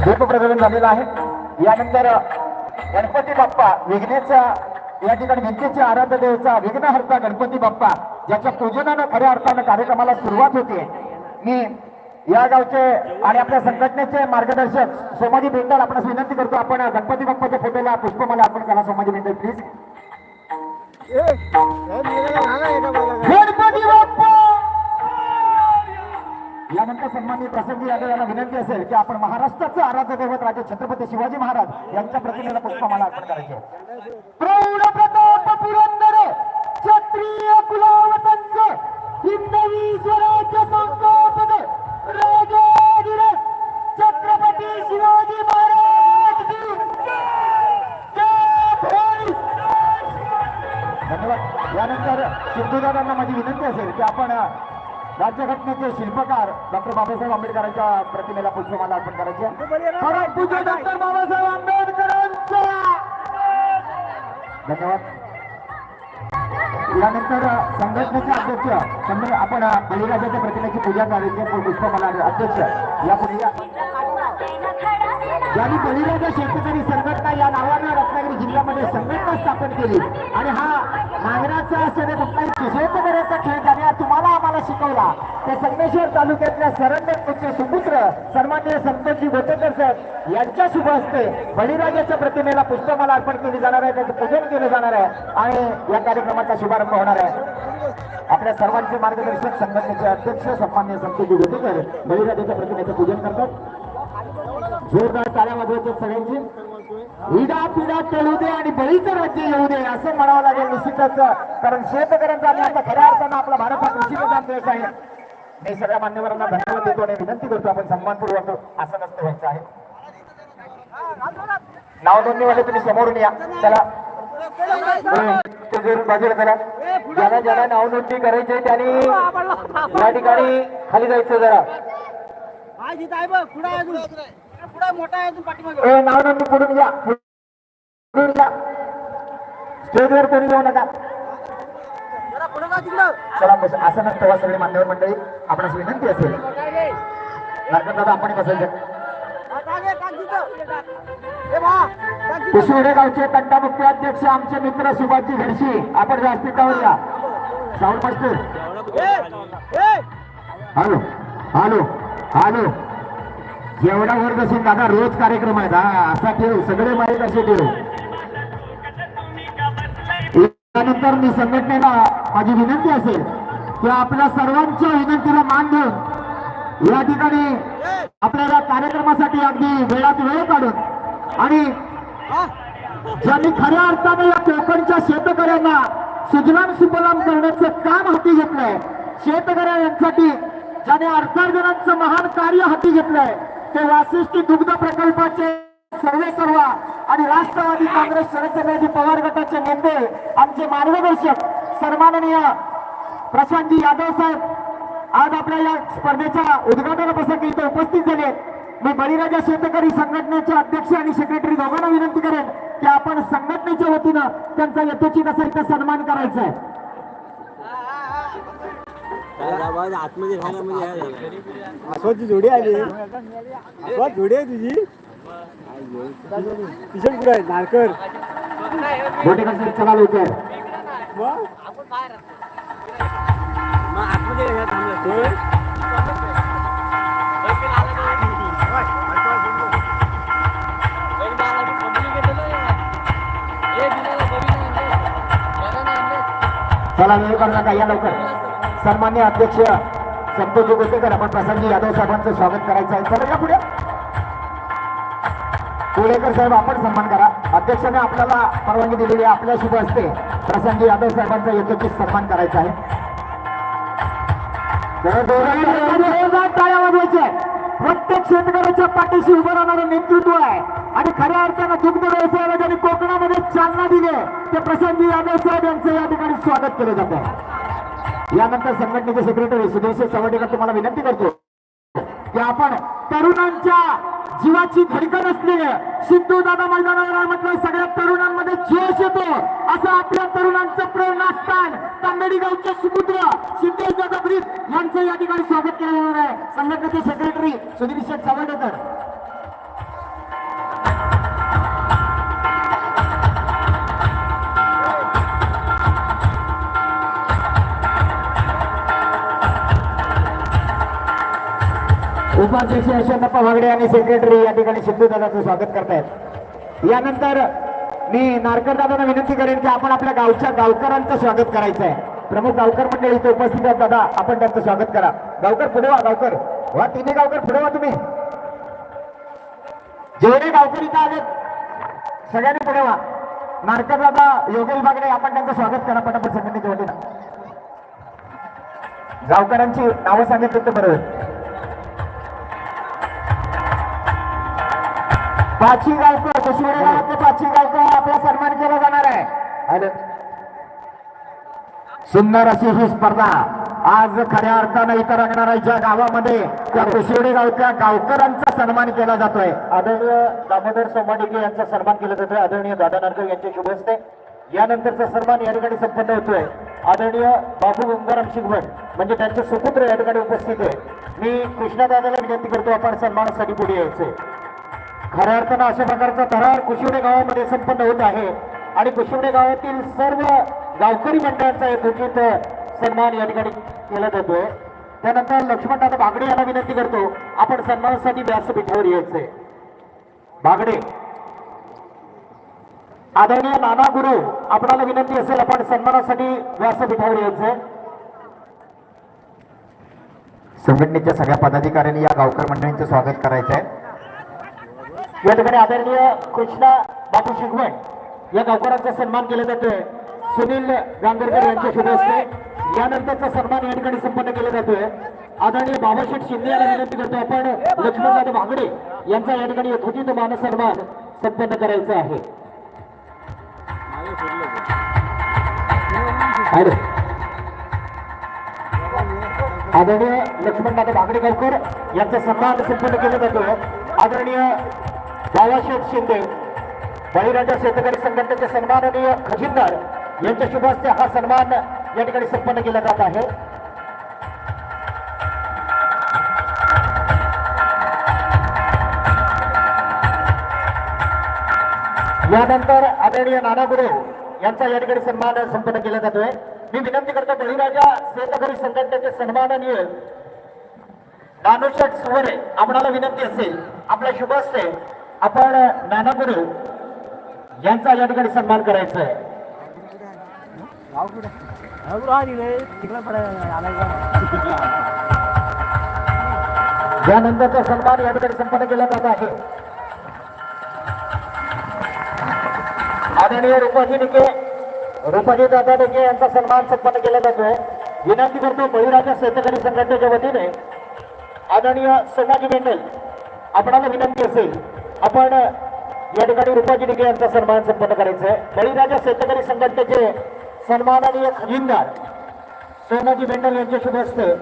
दीप प्रज्वलन झालेलं आहे यानंतर गणपती बाप्पा विघ्नेचा या ठिकाणी विघ्नेच्या आराध्य देवचा विघ्नहर्ता गणपती बाप्पा ज्याच्या पूजनानं खऱ्या अर्थानं कार्यक्रमाला सुरुवात होते मी या गावचे आणि आपल्या संघटनेचे मार्गदर्शक सोमाजी बेंडल आपण विनंती करतो आपण गणपती बाप्पाच्या फोटोला पुष्पमाला अर्पण करा सोमाजी बेंडल प्लीज गणपती बाप्पा यानंतर सन्माननीय प्रसंगी यादव यांना विनंती असेल की आपण महाराष्ट्राचं आराध्य दैवत राजे छत्रपती शिवाजी महाराज यांच्या प्रतिमेला पुष्पमाला अर्पण करायचे. प्रौढ प्रताप पुरंदर क्षत्रिय कुलावतंच हिंदवी स्वराज्य संस्थापक राजाधिराज छत्रपती शिवाजी महाराज. राज्यघटनेचे शिल्पकार डॉक्टर बाबासाहेब आंबेडकरांच्या प्रतिमेला पुष्पमाला अर्पण करायचे. परमपूज्य डॉक्टर बाबासाहेब आंबेडकरांचा! धन्यवाद. यानंतर संघटनेचे अध्यक्ष समजा आपण बळीराजाच्या प्रतिमेची पूजा करायची पुष्पमाला अध्यक्ष यापुढे या. ज्यांनी बळीराजा शेतकरी संघटना या नावानं रत्नागिरी जिल्ह्यामध्ये संघटना स्थापन केली आणि हा नांगराचा असेल कुठलाही शेतकऱ्याचा खेळ ज्याने तुम्हाला आम्हाला शिकवला. ते संगमेश्वर तालुक्यातल्या सरंडचे सुपुत्र सन्मान्य संतोषजी गोटेकर सर यांच्या शुभ हस्ते बळीराजाच्या प्रतिमेला पुष्पमाला अर्पण केली जाणार आहे त्याचं पूजन केलं जाणार आहे आणि या कार्यक्रमाचा शुभारंभ होणार आहे. आपल्या सर्वांचे मार्गदर्शक संघटनेचे अध्यक्ष सन्मान्य संतोषजी गोटेकर बळीराजाच्या प्रतिमेचं पूजन करतात. जोरदार टाळ्या वाजवायच्या सगळ्यांची. इडा पिडा टळू दे आणि बळीचं राज्य येऊ दे असं म्हणावं लागेल निश्चितच कारण शेतकऱ्यांचा आणि आता खऱ्या अर्थानं आपला भारत हा कृषी प्रधान देश आहे. मी सगळ्या मान्यवरांना धन्यवाद देतो आणि विनंती करतो आपण सन्मानपूर्वक असं नसतं व्हायचं आहे. नाव नोंदणीवाले तुम्ही समोरून या. चला. बाजूला करा ज्याला ज्याला नाव नोंदणी करायची आहे त्यांनी या ठिकाणी खाली जायचं जरा. आज पुढं आहे अजून पुढं मोठा आहे अजून पाठीमागे. ए नाव नोंदणी पुढून या पुढून या स्टेजवर कोणी येऊ नका. जरा पुढं का तिकडं. चला बस. असं नसतं वा सगळे मान्यवर मंडळी. आपणास विनंती असेल. दादा आपण बसायचं गावचे तंटामुक्ती अध्यक्ष आमचे मित्र सुभाषजी घडशी आपण व्यासपीठावर या. Sound master hello. Hello. Hello. एवढा वर बसून दादा रोज कार्यक्रम आहे हा असा ठेव सगळे माहीत असे ठेव. त्यानंतर मी संघटनेला माझी विनंती असेल की आपल्या सर्वांच्या विनंतीला मान देऊन या ठिकाणी आपल्याला कार्यक्रमासाठी अगदी वेळात वेळ काढून आणि ज्यांनी खऱ्या अर्थाने या कोकणच्या शेतकऱ्यांना सुजलाम सुफलाम करण्याचं काम हाती घेतलंय शेतकऱ्यांसाठी ज्याने अर्थार्जनाचं महान कार्य हाती घेतलंय ते वासिष्ठी दुग्ध प्रकल्पाचे सर्वे सर्व आणि राष्ट्रवादी काँग्रेस शरदचंद्रजी पवार गटाचे नेते आमचे मार्गदर्शक सन्माननीय प्रशांतजी यादव साहेब आज आपल्या या स्पर्धेच्या उद्घाटन प्रसंगी इथे उपस्थित झाले. मी बळीराजा शेतकरी संघटनेचे अध्यक्ष आणि सेक्रेटरी दोघांना विनंती करेन की आपण संघटनेच्या वतीनं त्यांचा यथोचित असा इथं सन्मान करायचा आहे. आतमध्ये राहायला म्हणजे अस्वतची जोडी आली. अस्वत जोडी आहे तुझी. किशन कुठे आहे नारकर. आतमध्ये थांबला होय? चला वेळ करू नका या लवकर. सन्मान्य अध्यक्ष संतोषजी गोटेकर आपण प्रसादजी यादव साहेबांचं स्वागत करायचं आहे. चला या पुढे. कोळेकर साहेब आपण सन्मान करा. अध्यक्षाने आपल्याला परवानगी दिलेली आहे आपल्या शुभ असते प्रसंगी यादव साहेबांचा यथोचित सन्मान करायचा आहे. प्रत्येक शेतकऱ्याच्या पाठीशी उभं राहणारं नेतृत्व आहे. आणि खऱ्या अर्थानं दुग्ध व्यवसायाला ज्यांनी कोकणामध्ये चालना दिली ते प्रसंगी यादव साहेब यांचं या ठिकाणी स्वागत केलं जात. आहे यानंतर संघटनेचे सेक्रेटरी सुधीर सवडेकर तुम्हाला विनंती करतो की आपण तरुणांच्या जीवाची धडकन असलेले सिद्धू दादा मैदानावर म्हटलं सगळ्या तरुणांमध्ये जोश येतो. असं आपल्या तरुणांचं प्रेरणास्थान तांबेडी गावचे सुपुत्र सिद्धेश दादा ब्रीत यांचं या ठिकाणी स्वागत केलं जाणार आहे. संघटनेचे सेक्रेटरी सुधीर शेठ सावडेकर. उपाध्यक्ष यशवंतप्पा वागडे आणि सेक्रेटरी या ठिकाणी सिद्धूदादाचं स्वागत करतायत. यानंतर मी नारकर दादांना विनंती करेन की आपण आपल्या गावच्या गावकरांचं स्वागत करायचं आहे प्रमुख गावकर मंडळी इथे उपस्थित आहेत. दादा आपण त्यांचं स्वागत करा. गावकर पुढे वा गावकर. वा तिन्ही गावकर पुढे वा तुम्ही. जेवढे गावकर इथं आलेत सगळ्यांनी पुढे वा. नारकर दादा योगेश बागडे आपण त्यांचं स्वागत करा पटापट सगळ्यांनी जेवढे ना. गावकरांची नावं सांगितलं तर बरोबर पाचवी गावकर दुसऱ्या गावातले पाचवी गावकर आपला सन्मान केला जाणार आहे. सुंदर अशी ही स्पर्धा. आज खऱ्या अर्थानं इथं रंगणाऱ्या ज्या गावामध्ये त्या कुशिवडे गावच्या गावकरांचा सन्मान केला जातोय. आदरणीय दामोदर सोमाडिके यांचा सन्मान केला जातोय. आदरणीय दादा नारकर यांचे शुभ हस्ते यानंतरचा सन्मान या ठिकाणी संपन्न होतोय. आदरणीय बाबू गंगाराम शिगवण म्हणजे त्यांचे सुपुत्र या ठिकाणी उपस्थित आहे. मी कृष्णादादाला विनंती करतो आपण सन्मानासाठी पुढे यायचंय. खऱ्या अर्थानं अशा प्रकारचा थरार कुशिवडे गावामध्ये संपन्न होत आहे. आणि कुशिवडे गावातील सर्व गावकरी मंडळांचा एकत्रित सन्मान या ठिकाणी केला जातोय. त्यानंतर लक्ष्मणदादा बागडे यांना विनंती करतो आपण सन्मानासाठी व्यासपीठावर यायचंय. बागडे आदरणीय नाना गुरु आपणाला विनंती असेल आपण सन्मानासाठी व्यासपीठावर यायचंय. संघटनेच्या सगळ्या पदाधिकाऱ्यांनी या गावकर मंडळींचं स्वागत करायचं आहे या ठिकाणी आदरणीय कृष्णा बापू शिगवण या गावकऱ्यांचा सन्मान केला जातोय. सुनील गांगरकर यांच्या शुभ असते यानंतरचा सन्मान या ठिकाणी संपन्न केला जातोय. आदरणीय बाबाशेठ शिंदे यांना विनंती करतो आपण लक्ष्मणदादा भागडे यांचा या ठिकाणी यथोचित मान सन्मान संपन्न करायचा आहे. आदरणीय लक्ष्मणदादा बागडे गावकर यांचा सन्मान संपन्न केला जातोय. आदरणीय बाबाशेठ शिंदे बळीराजा शेतकरी संघटनेचे सन्माननीय खजिनदार यांच्या शुभ हस्ते हा सन्मान या ठिकाणी संपन्न केला जात आहे. यानंतर आदरणीय नाना गुरु यांचा या ठिकाणी सन्मान संपन्न केला जातोय. मी विनंती करतो बळीराजा शेतकरी संघटनेचे सन्माननीय नानोशट सुवरे आपणाला विनंती असेल आपल्या शुभ हस्ते आपण नाना गुरु यांचा या ठिकाणी सन्मान करायचा आहे. यानंतरचा सन्मान या ठिकाणी संपन्न केला जात आहे. आदरणीय रुपाजी निके रुपाजी दादा निके यांचा सन्मान संपन्न केला जातोय विनंती करतो बळीराजा शेतकरी संघटनेच्या वतीने आदरणीय सोमाजी मेंढल आपणाला विनंती असेल आपण या ठिकाणी रुपाजी डिगे यांचा सन्मान संपन्न करायचा आहे बळीराजा शेतकरी संघटनेचे सन्माननीय खजिनदार सोमाजी मेंढल यांच्या शुभ हस्ते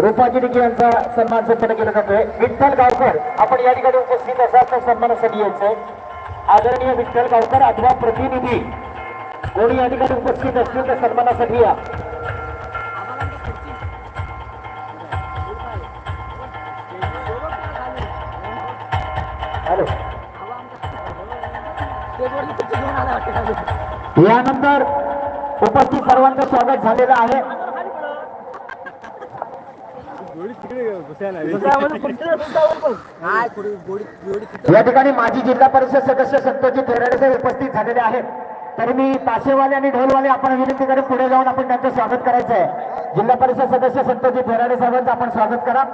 रूपाजी डिगे यांचा सन्मान संपन्न केला जातोय. विठ्ठल गावकर आपण या ठिकाणी उपस्थित असाल तर सन्मानासाठी यायचंय. आदरणीय विठ्ठल गावकर अथवा प्रतिनिधी कोणी या ठिकाणी उपस्थित असतील तर सन्मानासाठी या. हॅलो यानंतर उपस्थित सर्वांचं स्वागत झालेलं आहे. या ठिकाणी माजी जिल्हा परिषद सदस्य सत्यजित हेराडे साहेब उपस्थित झालेले आहेत. तरी मी ताशेवाले आणि ढोलवाले आपण विनंती करून पुढे जाऊन आपण त्यांचं स्वागत करायचं आहे. जिल्हा परिषद सदस्य सत्यजित हेराडे साहेबांचं आपण स्वागत करा.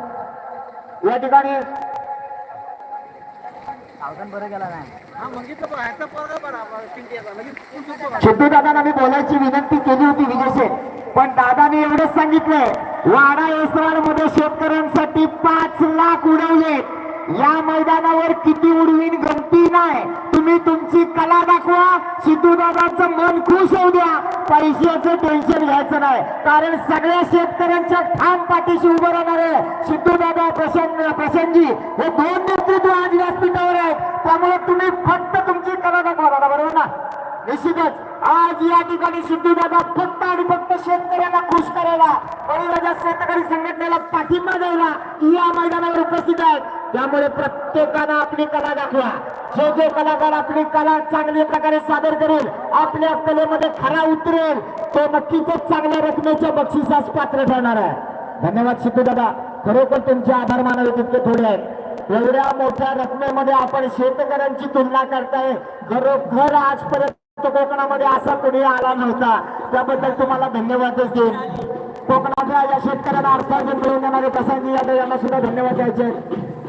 या ठिकाणी बरं गेला नाही. सिद्धू दादांना मी बोलायची विनंती केली होती विजय पण दादाने एवढंच सांगितलंय वाडा येसराडमध्ये शेतकऱ्यांसाठी पाच लाख उडवले या मैदानावर किती उडवीन गमती नाही. तुम्ही तुमची कला दाखवा सिद्धू दादाचं मन खुश होऊ द्या. पैशाचं टेन्शन घ्यायचं नाही कारण सगळ्या शेतकऱ्यांच्या ठाम पाठीशी उभं राहणारे सिद्धू दादा प्रसन्न प्रसन्नजी हे दोन नेतृत्व आज व्यासपीठावर आहेत त्यामुळे तुम्ही फक्त तुमची कला दाखवा दादा बरोबर ना निश्चितच आज या ठिकाणी सिद्धू दादा फक्त आणि फक्त शेतकऱ्यांना खुश करायला बळीराजा शेतकरी संघटनेला पाठिंबा द्यायला या मैदानावर उपस्थित आहेत. त्यामुळे प्रत्येकानं आपली कला दाखवा. जो जो कलाकार आपली कला चांगल्या प्रकारे सादर करेल आपल्या कलेमध्ये खरा उतरेल तो नक्कीच चांगल्या रकमेच्या बक्षिसास पात्र ठरणार आहे. धन्यवाद सिद्धू दादा. खरोखर तुमचे आभार मानावे तितके थोडे आहेत. एवढ्या मोठ्या रकमेमध्ये आपण शेतकऱ्यांची तुलना करताय. खरोखर आजपर्यंत कोकणामध्ये असा कुणी आला नव्हता. त्याबद्दल तुम्हाला धन्यवादच देईन. कोकणाच्या या शेतकऱ्यांना अर्थार्जन मिळवून देणारे प्रसादजी यादव यांना सुद्धा धन्यवाद द्यायचे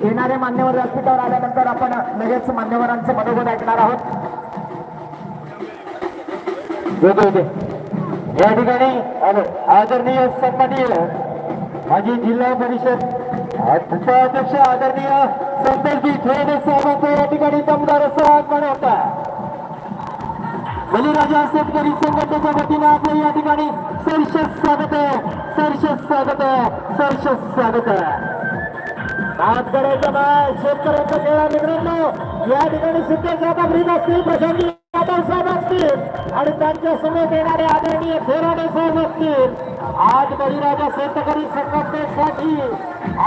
येणारे मान्यवर व्यासपीठावर आल्यानंतर आपण लगेच मान्यवरांचं मनोगत ऐकणार आहोत. या ठिकाणी आदरणीय सन्माननीय माजी जिल्हा परिषद उपाध्यक्ष आदरणीय संतोषजी खेळणे साहेबांचा या ठिकाणी दमदार असं आगमन होता. बलिराजा शेतकरी संघटनेच्या वतीनं आपलं या ठिकाणी सरशस स्वागत आहे. सरशस स्वागत आहे. सरशस स्वागत आहे. आज करायचं नाही शेतकऱ्यांचा खेळा मित्रांनो. या ठिकाणी सिद्धेश ब्रीद असतील प्रशांत साहेब असतील आणि त्यांच्यासमोर येणारे आदरणीय थोराडे साहेब असतील. आज बळीराजा शेतकरी संघटनेसाठी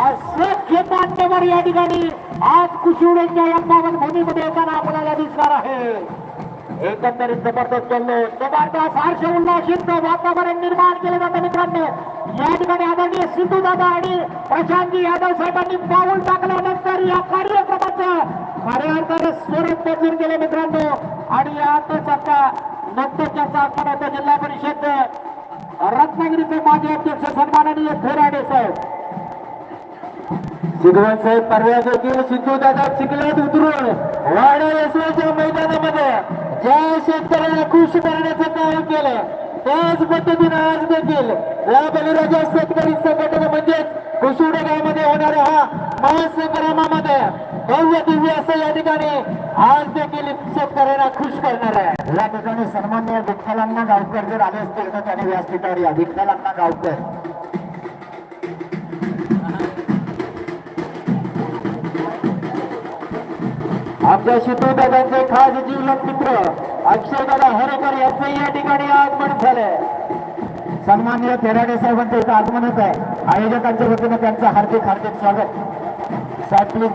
असंख्य पांडवर या ठिकाणी. आज कुशिवड्यांच्या या पावन भूमीमध्ये येताना आपल्याला दिसणार आहे. एकंदरीत जबरदस्त चालले जबरदस्त हर्ष उल्लासित वातावरण निर्माण केले जातं मित्रांनो. या ठिकाणी आदरणीय सिद्धू दादा आणि प्रशांतजी यादव साहेबांनी पाऊल टाकल्यानंतर या कार्यक्रमाचं खऱ्या अर्थानं स्वरूप बदलून गेले मित्रांनो. आणि यातच आता नुकतंच त्याचा आगमन जिल्हा परिषद रत्नागिरीचे माजी अध्यक्ष सन्माननीय थोराडे साहेब. सिद्धवन साहेब परवा देखील सिद्धू दादा चिखलात उतरून वाडा यशवाच्या मैदानामध्ये ज्या शेतकऱ्याला खुश करण्याचं काम केलं. त्याच पद्धतीनं आज देखील या बलिराजा शेतकरी संघटना म्हणजेच कुशुडे गावामध्ये होणाऱ्या हा महासंग्रामामध्ये भव्य दिव्य असं या ठिकाणी आज देखील शेतकऱ्यांना खुश करणार आहे. या ठिकाणी सन्मान्य विठ्ठलांना गावकर जर आले असतील तर त्याने व्यासपीठावर या विठ्ठलांना गावकर. आपल्या शितूदादांचे खास जीवलग मित्र अक्षयदादा हरेकर यांचं या ठिकाणी आगमन झालंय सन्मान्य तेराडे साहेबांचं इथं आगमन होत आहे. आयोजकांच्या वतीनं त्यांचं हार्दिक हार्दिक स्वागत. साहेब please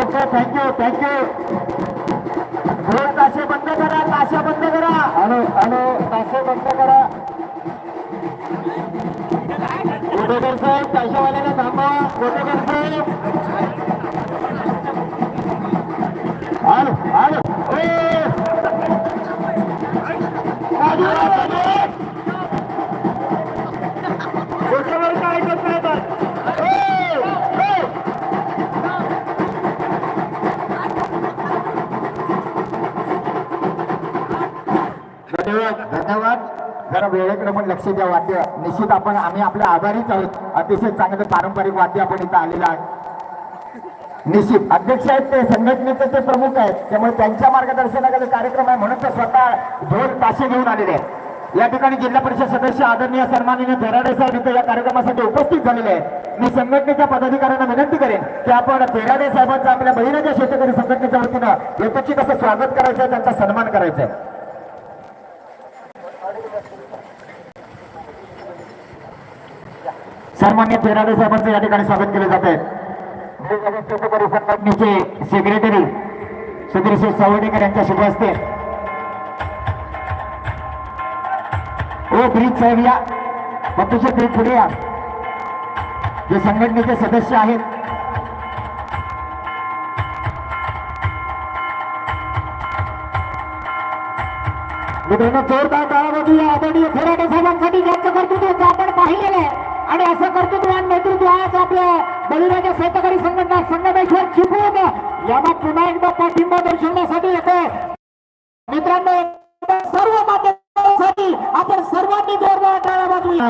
okay thank you thank you ढोल ताशे बंद करा ताशा बंद करा. अनु अनु ताशे बंद करा. कोटेकर साहेब ताशावाल्याला थांबवा कोटेकर साहेब आलो आलो. काय नाही तर. धन्यवाद धन्यवाद. जरा वेळेकडे पण लक्ष द्या वाद्य. निश्चित आपण आम्ही आपल्या आभारीच आहोत. अतिशय चांगलं पारंपरिक वाद्य आपण इथं आलेलं आहे. निश्चित. अध्यक्ष आहेत ते संघटनेचे ते प्रमुख आहेत. त्यामुळे त्यांच्या मार्गदर्शनाखाली कार्यक्रम आहे म्हणून ते स्वतः ढोल ताशे घेऊन आलेले आहेत. या ठिकाणी जिल्हा परिषद सदस्य आदरणीय सन्माननीय थेराडे साहेब इथे या कार्यक्रमासाठी उपस्थित झालेले आहेत. मी संघटनेच्या पदाधिकाऱ्यांना विनंती करेन की आपण थेराडे साहेबांचं आपल्या बहिणाच्या शेतकरी संघटनेच्या वतीनं यथोचित कसं स्वागत करायचं आहे त्यांचा सन्मान करायचा आहे. सन्मान्य तेराडे साहेबांचं या ठिकाणी स्वागत केलं जात आहे शेतकरी संघटनेचे सेक्रेटरी सुधीरशिव सावडेकर यांच्या शुभ असते ओ ब्रीज साहेब या. बत्तूचे ब्रीज पुढे या. जे संघटनेचे सदस्य आहेत. मित्रांनो जोरदार काळामध्ये या आदरणीय थोराटे साहेबांसाठी ज्यांचं कर्तृत्व आपण पाहिलेलं आहे. आणि असं कर्तृत्वान नेतृत्व आज आपल्या बळीराजा शेतकरी संघटना संगमेश्वर चिपळूण यांना पुन्हा एकदा पाठिंबा दर्शवण्यासाठी येतो. मित्रांनो सर्व माध्यमांसाठी आपण सर्वांनी जोरदार टाळा वाजवूया.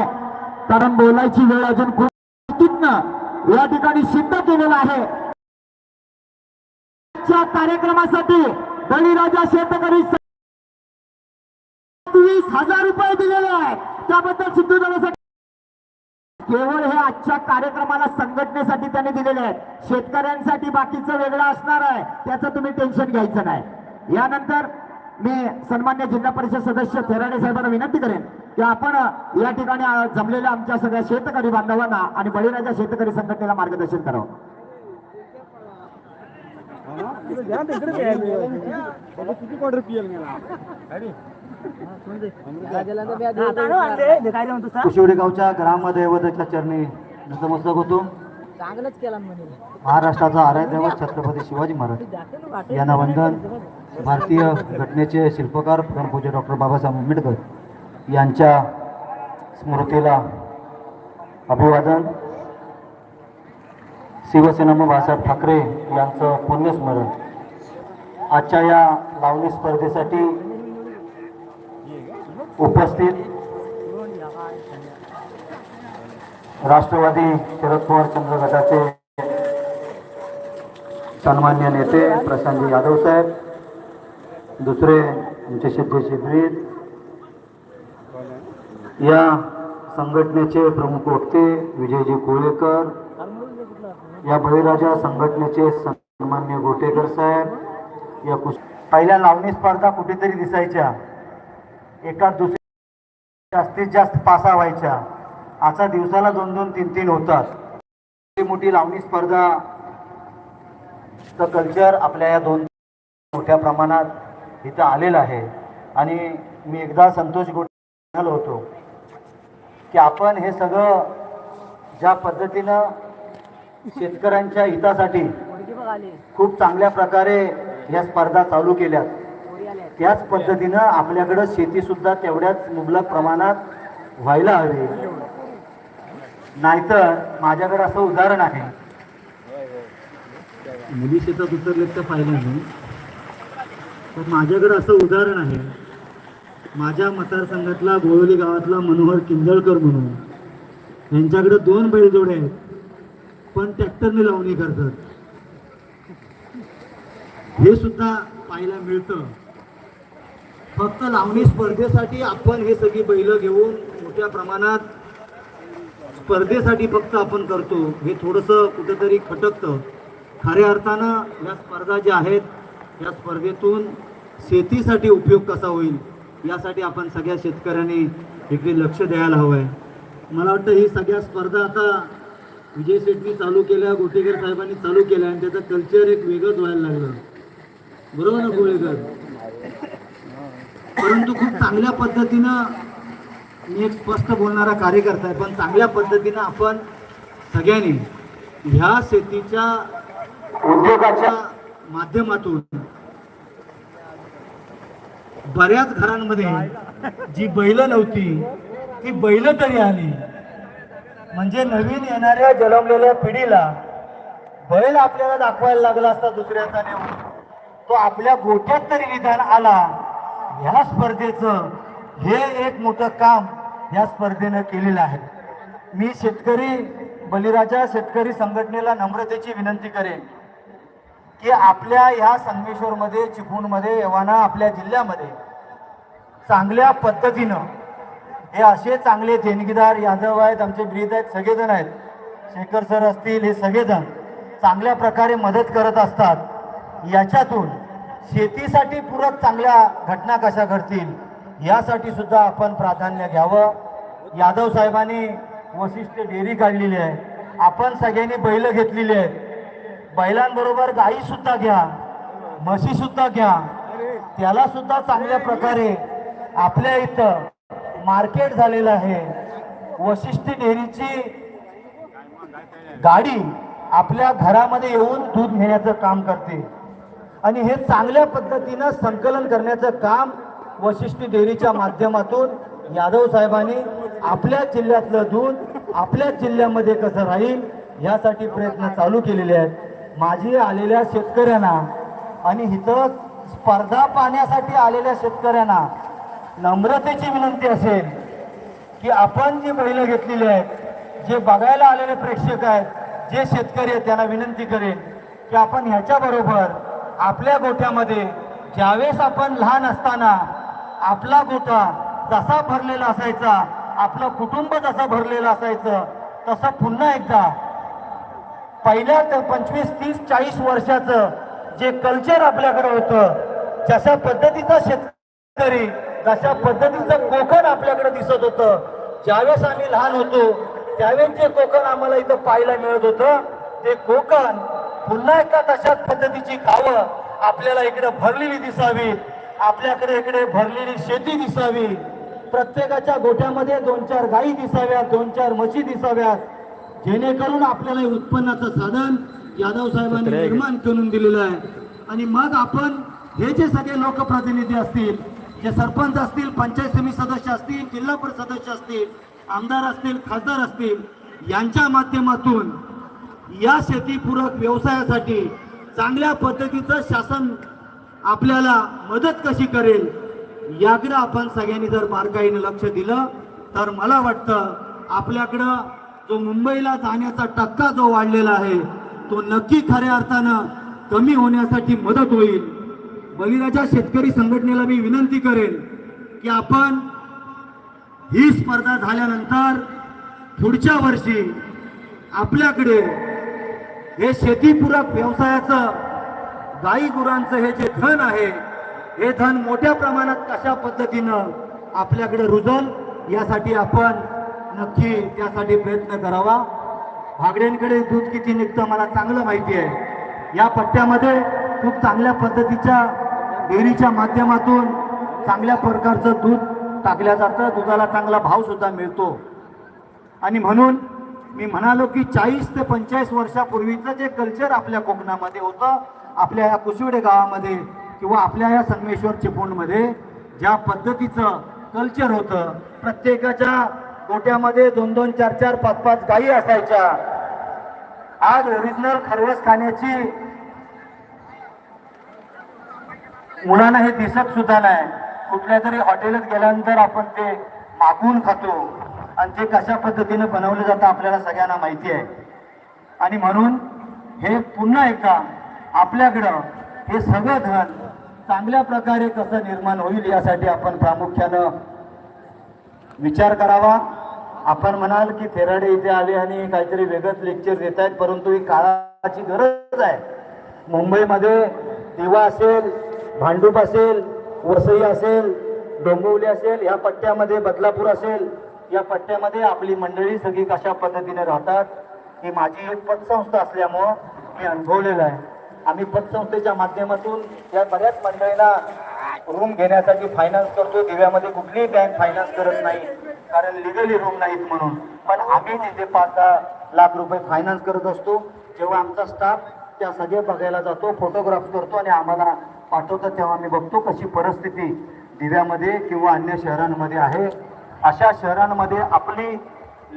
कारण बोलायची वेळ अजून खूप या ठिकाणी सिद्ध केलेला आहे. आजच्या कार्यक्रमासाठी बळीराजा शेतकरी वीस हजार रुपये दिलेले आहेत. त्याबद्दल सिद्ध करण्यासाठी केवळ हे आजच्या कार्यक्रमाला संघटनेसाठी त्यांनी दिलेले आहेत. शेतकऱ्यांसाठी बाकीचं वेगळं असणार आहे त्याचं तुम्ही टेन्शन घ्यायचं नाही. यानंतर मी सन्मान्य जिल्हा परिषद सदस्य थेराडे साहेबांना विनंती करेन की आपण या ठिकाणी जमलेल्या आमच्या सगळ्या शेतकरी बांधवांना आणि बळीराजा शेतकरी संघटनेला मार्गदर्शन करावं. किती क्वार्टर पियल मला कुशिवडे गावच्या ग्रामदैवताच्या चरणी नतमस्तक होतो. चांगलंच केला महाराष्ट्राचा आराध्यदैवत छत्रपती शिवाजी महाराज. यांना वंदन. भारतीय घटनेचे शिल्पकार परमपूज्य डॉक्टर बाबासाहेब आंबेडकर यांच्या स्मृतीला अभिवादन. शिवसेना बाळासाहेब ठाकरे यांचं पुण्यस्मरण. आजच्या या लावणी स्पर्धेसाठी उपस्थित राष्ट्रवादी शरद पवार चंद्र गटाचे सन्मान्य नेते प्रशांत यादव साहेब दुसरे आमचे सिद्धेशी ब्रीद या संघटनेचे प्रमुख वक्ते विजयजी कोळेकर या बळीराजा संघटनेचे सन्मान्य गोटेकर साहेब या कुस पहिल्या लावणी स्पर्धा कुठेतरी दिसायच्या. एका दुसऱ्या जास्तीत जास्त पासा व्हायच्या. आता दिवसाला दोन दोन तीन तीन होतात. मोठी मोठी लावणी स्पर्धा. कल्चर आपल्या या दोन मोठ्या प्रमाणात इथं आलेलं आहे. आणि मी एकदा संतोष गोटे म्हणालो होतो की आपण हे सगळं ज्या पद्धतीनं शेतकऱ्यांच्या हितासाठी खूप चांगल्या प्रकारे या स्पर्धा चालू केल्यात. त्याच पद्धतीनं आपल्याकडं शेतीसुद्धा तेवढ्याच मुबलक प्रमाणात व्हायला हवी. नाहीतर माझ्याकडे असं उदाहरण आहे. मुली शेतात उतरलेत तर पाहिलं नाही. तर माझ्याकडे असं उदाहरण आहे. माझ्या मतदारसंघातला गोळवली गावातला मनोहर किंजळकर म्हणून. यांच्याकडे दोन बैलजोडे आहेत. पण ट्रॅक्टरने लावणी करतात. हे सुद्धा पाहायला मिळतं. फक्त लावणी स्पर्धेसाठी आपण हे सगळी बैल घेऊन मोठ्या प्रमाणात स्पर्धेसाठी फक्त आपण करतो. हे थोडंसं कुठंतरी खटकतं. खऱ्या अर्थानं या स्पर्धा ज्या आहेत या स्पर्धेतून शेतीसाठी उपयोग कसा होईल यासाठी आपण सगळ्या शेतकऱ्यांनी इकडे लक्ष द्यायला हवं आहे मला वाटतं ही सगळ्या स्पर्धा आता विजय शेट्टी चालू केल्या गोटेकर साहेबांनी चालू केल्या आणि त्याचं कल्चर एक वेगळंच व्हायला लागलं. बरोबर ना गोळेकर? परंतु खूप चांगल्या पद्धतीनं मी एक स्पष्ट बोलणारा कार्यकर्ता आहे पण चांगल्या पद्धतीनं आपण सगळ्यांनी ह्या शेतीच्या उद्योगाच्या माध्यमातून बऱ्याच घरांमध्ये जी बैल नव्हती ती बैल तरी आली म्हणजे नवीन येणाऱ्या जन्मलेल्या पिढीला बैल आपल्याला दाखवायला लागला असता दुसऱ्याचा नेऊन तो आपल्या गोठ्यात तरी निदान आला. ह्या स्पर्धेचं हे एक मोठं काम या स्पर्धेनं केलेलं आहे. मी शेतकरी बलिराजा शेतकरी संघटनेला नम्रतेची विनंती करेन की आपल्या ह्या संगमेश्वरमध्ये चिपळूणमध्ये यवाना आपल्या जिल्ह्यामध्ये चांगल्या पद्धतीनं हे असे चांगले देणगीदार यादव आहेत आमचे ब्रीद आहेत सगळेजण आहेत. शेखर सर असतील हे सगळेजण चांगल्या प्रकारे मदत करत असतात. याच्यातून शेतीसाठी पूरक चांगल्या घटना कशा घडतील यासाठी सुद्धा आपण प्राधान्य घ्यावं. यादव साहेबांनी वशिष्ठ डेअरी काढलेली आहे. आपण सगळ्यांनी बैल घेतलेली आहेत. बैलांबरोबर गाई सुद्धा घ्या म्हशी सुद्धा घ्या. त्याला सुद्धा चांगल्या प्रकारे आपल्या इथं मार्केट झालेलं आहे. वशिष्ठ डेअरीची गाडी आपल्या घरामध्ये येऊन दूध नेण्याचं काम करते. आणि हे चांगल्या पद्धतीनं संकलन करण्याचं काम वशिष्ठ डेअरीच्या माध्यमातून यादव साहेबांनी आपल्या जिल्ह्यातलं दूध आपल्या जिल्ह्यामध्ये कसं राहील यासाठी प्रयत्न चालू केलेले आहेत. माझी आलेल्या शेतकऱ्यांना आणि इथं स्पर्धा पाहण्यासाठी आलेल्या शेतकऱ्यांना नम्रतेची विनंती असेल की आपण जी बैलं घेतलेली आहेत जे बघायला आलेले प्रेक्षक आहेत जे शेतकरी आहेत त्यांना विनंती करेन की आपण ह्याच्याबरोबर आपल्या गोठ्यामध्ये ज्यावेळेस आपण लहान असताना आपला गोठा जसा भरलेला असायचा आपलं कुटुंब जसं भरलेलं असायचं तसं पुन्हा एकदा पहिल्या तर पंचवीस तीस चाळीस वर्षाचं जे कल्चर आपल्याकडे होतं जशा पद्धतीचा शेतकरी जशा पद्धतीचं कोकण आपल्याकडे दिसत होतं ज्यावेळेस आम्ही लहान होतो त्यावेळेस जे कोकण आम्हाला इथं पाहायला मिळत होतं ते कोकण पुन्हा एकदा तशाच पद्धतीची गावं आपल्याला इकडे भरलेली दिसावी. आपल्याकडे इकडे भरलेली शेती दिसावी. प्रत्येकाच्या गोठ्यामध्ये दोन चार गायी दिसाव्यात दोन चार म्हशी दिसाव्यात. जेणेकरून आपल्याला हे उत्पन्नाचं साधन यादव साहेबांनी निर्माण करून दिलेलं आहे. आणि मग आपण हे जे सगळे लोकप्रतिनिधी असतील जे सरपंच असतील पंचायत समिती सदस्य असतील जिल्हा परिषद सदस्य असतील आमदार असतील खासदार असतील यांच्या माध्यमातून या शेतीपूरक व्यवसायासाठी चांगल्या पद्धतीचं शासन आपल्याला मदत कशी करेल याकडं आपण सगळ्यांनी जर बारकाईने लक्ष दिलं तर मला वाटतं आपल्याकडं जो मुंबईला जाण्याचा टक्का जो वाढलेला आहे तो नक्की खऱ्या अर्थानं कमी होण्यासाठी मदत होईल. बळीराजा शेतकरी संघटनेला मी विनंती करेन की आपण ही स्पर्धा झाल्यानंतर पुढच्या वर्षी आपल्याकडे हे शेतीपूरक व्यवसायाचं गाई गुरांचं हे जे धन आहे हे धन मोठ्या प्रमाणात कशा पद्धतीनं आपल्याकडे रुजल यासाठी आपण नक्की त्यासाठी प्रयत्न करावा. भागड्यांकडे दूध किती निघतं मला चांगलं माहिती आहे. या पट्ट्यामध्ये खूप चांगल्या पद्धतीच्या डेअरीच्या माध्यमातून चांगल्या प्रकारचं दूध टाकल्या जातं. दुधाला चांगला भावसुद्धा मिळतो. आणि म्हणून मी म्हणालो की चाळीस ते पंचेचाळीस वर्षापूर्वीचं जे कल्चर आपल्या कोकणामध्ये होतं आपल्या या कुशिवडे गावामध्ये किंवा आपल्या या संगमेश्वर चिपळूणमध्ये ज्या पद्धतीचं कल्चर होतं प्रत्येकाच्या गोट्यामध्ये दोन दोन चार चार पाच पाच गायी असायच्या. आज ओरिजिनल खरवस खाण्याची मुलांना हे दिसत सुद्धा नाही. कुठल्या तरी हॉटेलात गेल्यानंतर आपण ते मागून खातो. आणि ते कशा पद्धतीनं बनवलं जातं आपल्याला सगळ्यांना माहिती आहे. आणि म्हणून हे पुन्हा एकदा आपल्याकडं हे सगळं धन चांगल्या प्रकारे कसं निर्माण होईल यासाठी आपण प्रामुख्यानं विचार करावा. आपण म्हणाल की थेराडे इथे आले आणि काहीतरी वेगळंच लेक्चर देत आहेत परंतु ही काळाची गरज आहे. मुंबईमध्ये दिवा असेल भांडूप असेल वसई असेल डोंबिवली असेल ह्या पट्ट्यामध्ये बदलापूर असेल या पट्ट्यामध्ये आपली मंडळी सगळी कशा पद्धतीने राहतात ही माझी एक पतसंस्था असल्यामुळं मी अनुभवलेलं आहे. आम्ही पतसंस्थेच्या माध्यमातून या बऱ्याच मंडळींना रूम घेण्यासाठी फायनान्स करतो दिव्यामध्ये कुठलीही बँक फायनान्स करत नाही कारण लिगली रूम नाहीत म्हणून. पण आम्ही तिथे पाच दहा लाख रुपये फायनान्स करत असतो. जेव्हा आमचा स्टाफ त्या सगळे बघायला जातो फोटोग्राफ करतो आणि आम्हाला पाठवतो तेव्हा आम्ही बघतो कशी परिस्थिती दिव्यामध्ये किंवा अन्य शहरांमध्ये आहे. अशा शहरांमध्ये आपली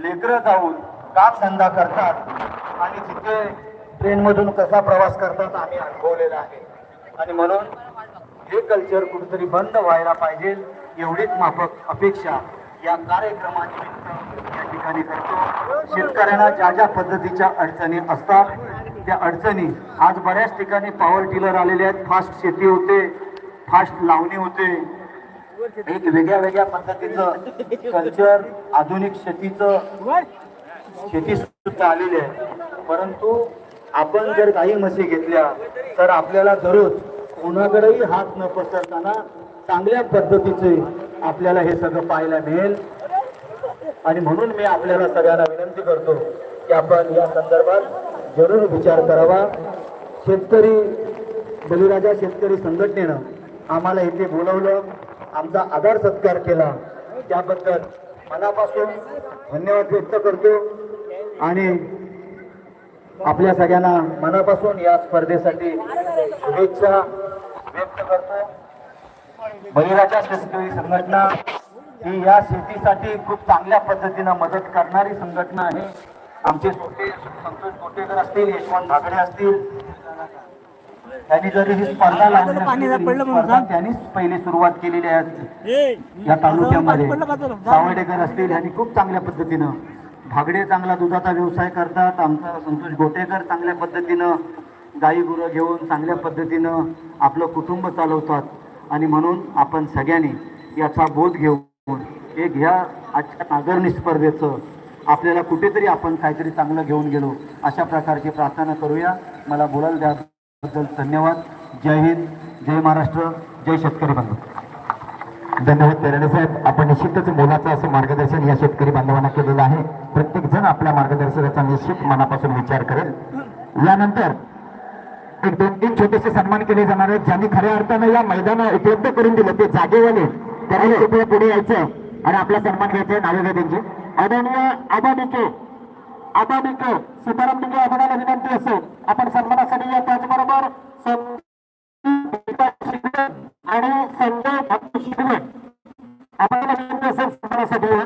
लेकरं जाऊन काम धंदा करतात आणि तिथे ट्रेनमधून कसा प्रवास करतात आम्ही अनुभवलेला आहे. आणि म्हणून हे कल्चर कुठेतरी बंद व्हायला पाहिजे एवढीच माफक अपेक्षा या कार्यक्रमानिमित्त या ठिकाणी करतो. शेतकऱ्यांना ज्या ज्या पद्धतीच्या अडचणी असतात त्या अडचणी आज बऱ्याच ठिकाणी पॉवर टिलर आलेले आहेत. फास्ट शेती होते फास्ट लावणी होते एक वेगळ्या वेगळ्या पद्धतीचं कल्चर आधुनिक शेतीचं शेती सुद्धा आलेली आहे. परंतु आपण जर काही म्हशी घेतल्या तर आपल्याला दररोज कोणाकडेही हात न पसरताना चांगल्या पद्धतीचे आपल्याला हे सगळं पाहायला मिळेल. आणि म्हणून मी आपल्याला सगळ्यांना विनंती करतो की आपण या संदर्भात जरूर विचार करावा. शेतकरी बलिराजा शेतकरी संघटनेनं आम्हाला इथे बोलवलं. आमचा आदर सत्कार केला. त्याबद्दल मनापासून धन्यवाद व्यक्त करतो आणि आपल्या सगळ्यांना मनापासून या स्पर्धेसाठी शुभेच्छा व्यक्त करतो. महिलाच्या शेतकरी संघटना ही या शेतीसाठी खूप चांगल्या पद्धतीनं मदत करणारी संघटना आहे. आमचे सोटे संतोष कोटेकर असतील यशवंत भागडे असतील त्यांनी जरी ही स्पर्धा लावली. त्यांनीच पहिली सुरुवात केलेली आहे. या तालुक्यामध्ये. सावडेकर असतील यांनी खूप चांगल्या पद्धतीनं भागडे चांगला दुधाचा व्यवसाय करतात. आमचा संतोष गोटेकर चांगल्या पद्धतीनं गाई गुरं घेऊन चांगल्या पद्धतीनं आपलं कुटुंब चालवतात. आणि म्हणून आपण सगळ्यांनी याचा बोध घेऊन एक ह्या आजच्या नागरणी स्पर्धेचं. आपल्याला कुठेतरी आपण काहीतरी चांगलं घेऊन गेलो अशा प्रकारची प्रार्थना करूया. मला बोलायला द्याबद्दल धन्यवाद. जय हिंद जय महाराष्ट्र जय शेतकरी बंधू. धन्यवाद पेरणे साहेब. आपण निश्चितच मोलाचं असं मार्गदर्शन या शेतकरी बांधवांना केलेलं आहे. प्रत्येक जण आपल्या मार्गदर्शनाचा निश्चित मनापासून विचार करेल. यानंतर एक दोन तीन छोटेसे सन्मान केले जाणार आहेत ज्यांनी खऱ्या अर्थानं या मैदान उपलब्ध करून दिलं. ते जागेवाले त्यांनी कृपया पुढे यायचं आणि आपला सन्मान घ्यायचा नावे त्यांचे आदरणीय Aba Aba D K Sitaram D K आम्हाला विनंती असेल आपण सन्मानासाठी या त्याचबरोबर आणि संजय शिंदे आपल्याला विनंती असेल सन्मानासाठी या.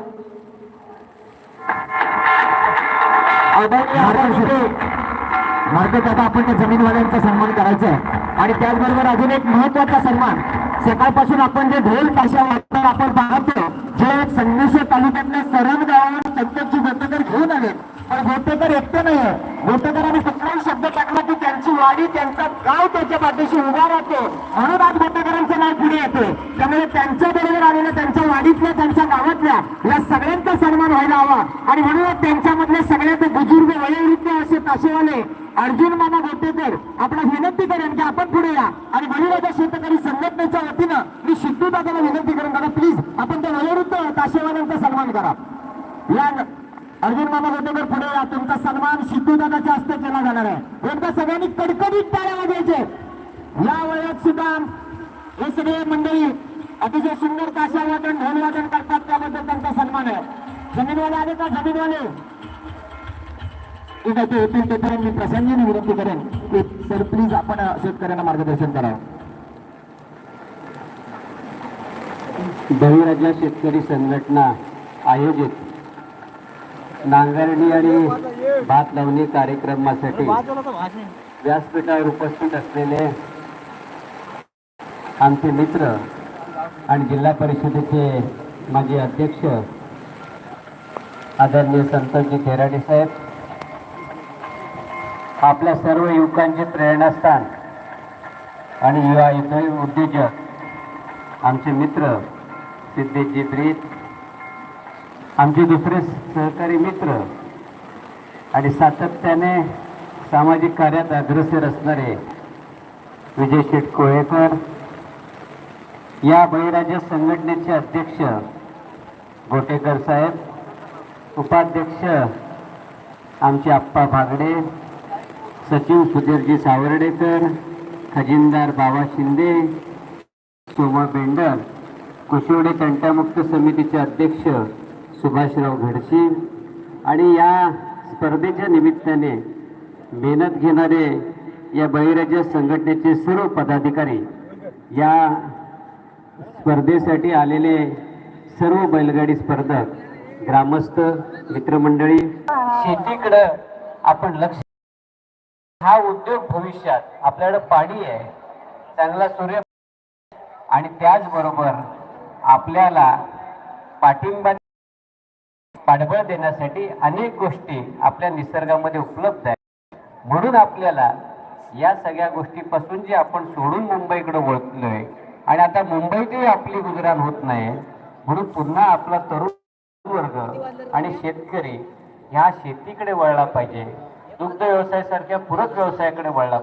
मार्केट आता आपण त्या जमीनवाल्यांचा सन्मान करायचा आहे. आणि त्याचबरोबर अजून एक महत्त्वाचा सन्मान. सकाळपासून आपण जे ढोल ताशा वाजता आपण पाहतो जे संगमेश्वर तालुक्यातल्या सरण गावावर संतोषजी गोटेकर घेऊन आले पण गोटेकर एकटे नाहीये. गोटेकरांनी कुठलाही शब्द टाकला की त्यांची वाडी त्यांचा गाव त्याच्या पाठीशी उभा राहतो. म्हणून आज गोटेकरांचं नाव पुढे येते त्यामुळे त्यांच्या बरोबर आलेल्या त्यांच्या वाडीतल्या त्यांच्या गावातल्या या सगळ्यांचा सन्मान व्हायला हवा. आणि म्हणूनच त्यांच्यामधले सगळ्यात बुजुर्ग वयोवृद्ध असे ताशेवाले अर्जुन मामा गोटेकर आपण विनंती करेन की आपण पुढे या. आणि बळीराजा शेतकरी संघटनेच्या वतीनं मी सिद्धू दादाला विनंती करेन दादा प्लीज आपण त्या वयोवृत्त ताशेवाल्यांचा सन्मान करा. या अर्जुन मामा गोटेकर पुढे या. तुमचा सन्मान सिद्धू दादाच्या हस्ते केला जाणार आहे. एकदा सगळ्यांनी कडकडीत टाळ्या वाजवायचे. या वयात सुद्धा हे सगळे मंडळी अतिशय सुंदर काशा वादन ढोल वादन करतात. त्याबद्दल त्यांचा सन्मान आहे. जमीनवाले आले का? जमीनवाले. ठीक आहे ते येतील तोपर्यंत मी प्रसंगीने विनंती करेन की सर प्लीज आपण शेतकऱ्यांना मार्गदर्शन करावं बळीराजा शेतकरी संघटना आयोजित नांगरणी आणि भात लावणी कार्यक्रमासाठी व्यासपीठावर उपस्थित असलेले आमचे मित्र आणि जिल्हा परिषदेचे माजी अध्यक्ष आदरणीय संतोषजी थेराडे साहेब आपल्या सर्व युवकांचे प्रेरणास्थान आणि युवा युद्ध उद्योजक आमचे मित्र सिद्धेशजी ब्रीत आमचे दुसरे सहकारी मित्र आणि सातत्याने सामाजिक कार्यात अग्रसर असणारे विजय शेठ कोळेकर या बळीराजा संघटनेचे अध्यक्ष गोटेकर साहेब उपाध्यक्ष आमचे आप्पा भागडे सचिव सुधीरजी सावर्डेकर खजिनदार बाबा शिंदे सोमा बेंडर कुशिवडे तंटामुक्त समितीचे अध्यक्ष सुभाषराव घडशी आणि या स्पर्धेच्या निमित्ताने मेहनत घेणारे या बळीराजा संघटनेचे सर्व पदाधिकारी या स्पर्धेसाठी आलेले सर्व बैलगाडी स्पर्धक ग्रामस्थ मित्रमंडळी शेतीकडं आपण लक्ष हा उद्योग भविष्यात आपल्याकडं पाणी आहे चांगला सूर्य आणि त्याचबरोबर आपल्याला पाठिंबा पाठबळ देण्यासाठी अनेक गोष्टी आपल्या निसर्गामध्ये उपलब्ध आहेत. म्हणून आपल्याला या सगळ्या गोष्टीपासून जे आपण सोडून मुंबईकडे वळतलोय आणि आता मुंबईतही आपली गुजराण होत नाही म्हणून पुन्हा आपला तरुण वर्ग आणि शेतकरी ह्या शेतीकडे वळला पाहिजे. दुग्ध व्यवसायासारख्या पूरक व्यवसायाकडे वळला पाहिजे.